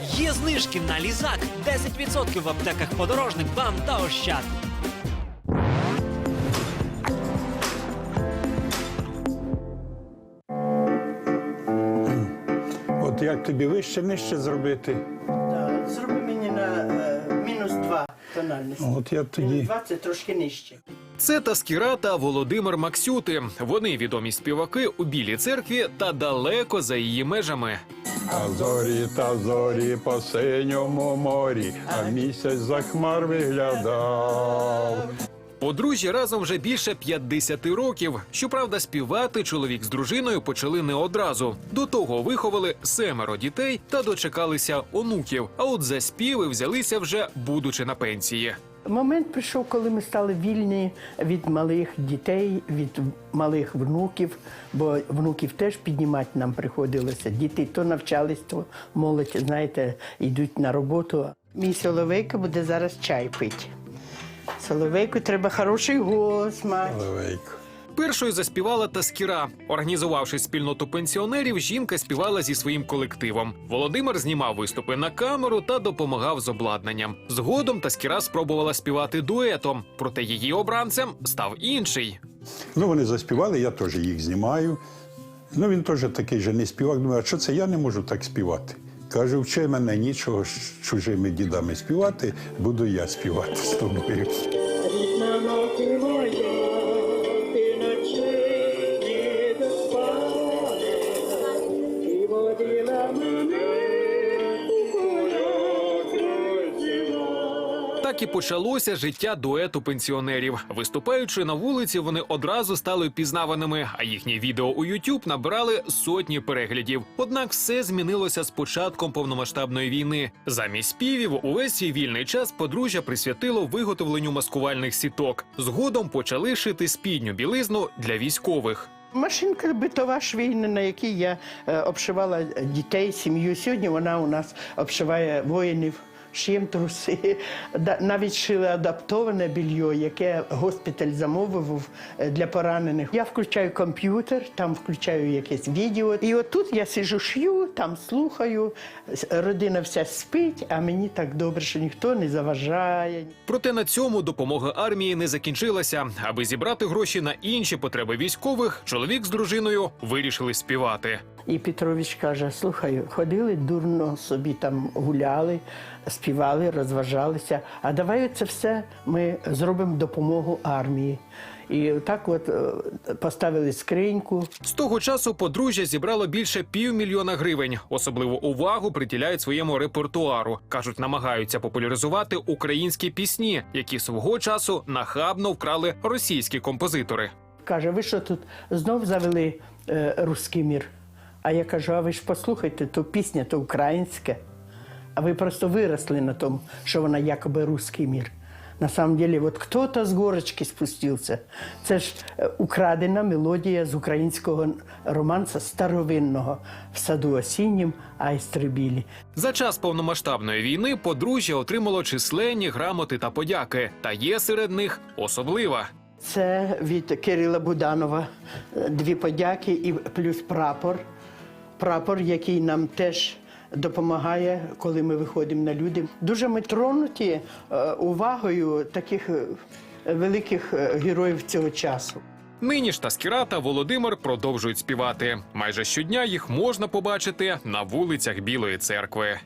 Є знижки на лізак 10% в аптеках подорожник, бам та ощад. От як тобі вище нижче зробити? Так, Зроби мені на е, мінус 2 тональності. От я тоді. 2 це трошки нижче. Це Таскіра та Володимир Максюти. Вони відомі співаки у Білій церкві та далеко за її межами. А зорі та зорі по синьому морі, а місяць за хмар виглядав. Подружжя разом вже більше 50 років. Щоправда, співати чоловік з дружиною почали не одразу. До того виховали семеро дітей та дочекалися онуків. А от за співи взялися вже будучи на пенсії. Момент прийшов, коли ми стали вільні від малих дітей, від малих внуків, бо внуків теж піднімати нам приходилося. Діти то навчались, то молодь, знаєте, йдуть на роботу. Мій соловейко буде зараз чай пити. Соловейку треба хороший голос мати. Левейко. Першою заспівала Таскіра. Організувавши спільноту пенсіонерів, жінка співала зі своїм колективом. Володимир знімав виступи на камеру та допомагав з обладнанням. Згодом Таскіра спробувала співати дуетом, проте її обранцем став інший. Ну, вони заспівали, я теж їх знімаю. Ну, він теж такий же не співак. Думаю, а що це я не можу так співати? Каже, вчи мене нічого з чужими дідами співати, буду я співати з тобою. Так і почалося життя дуету пенсіонерів. Виступаючи на вулиці, вони одразу стали впізнаваними, а їхні відео у YouTube набрали сотні переглядів. Однак все змінилося з початком повномасштабної війни. Замість співів увесь свій вільний час подружжя присвятило виготовленню маскувальних сіток. Згодом почали шити спідню білизну для військових. Машинка битова швейна, на якій я е, обшивала дітей, сім'ю. Сьогодні вона у нас обшиває воїнів. Шиєм труси, навіть шили адаптоване більйо, яке госпіталь замовив е, для поранених. Я включаю комп'ютер, там включаю якесь відео. І отут я сижу, шью, там слухаю. Родина вся спить, а мені так добре, що ніхто не заважає. Проте на цьому допомога армії не закінчилася. Аби зібрати гроші на інші потреби військових, чоловік з дружиною вирішили співати. І Петрович каже: слухай, ходили дурно собі там гуляли, співали, розважалися. А давай це все ми зробимо допомогу армії. І так от е, поставили скриньку. З того часу подружжя зібрало більше півмільйона гривень. Особливу увагу приділяють своєму репертуару. кажуть, намагаються популяризувати українські пісні, які свого часу нахабно вкрали російські композитори. Каже, ви що тут знов завели е, русський мір? А я кажу, а ви ж послухайте, то пісня то українська. А ви просто виросли на тому, що вона якоби русський мір. На самом деле, вот кто-то з горочки спустився. Це ж е, украдена мелодія з українського романса старовинного в саду осіннім айстри білі. За час повномасштабної війни подружжя отримало численні грамоти та подяки. Та є серед них особлива. Це від Кирила Буданова е, дві подяки і плюс прапор. Прапор, який нам теж допомагає, коли ми виходимо на люди. Дуже ми тронуті е, увагою таких е, великих е, героїв цього часу. Нині ж Таскіра та Володимир продовжують співати. Майже щодня їх можна побачити на вулицях Білої церкви.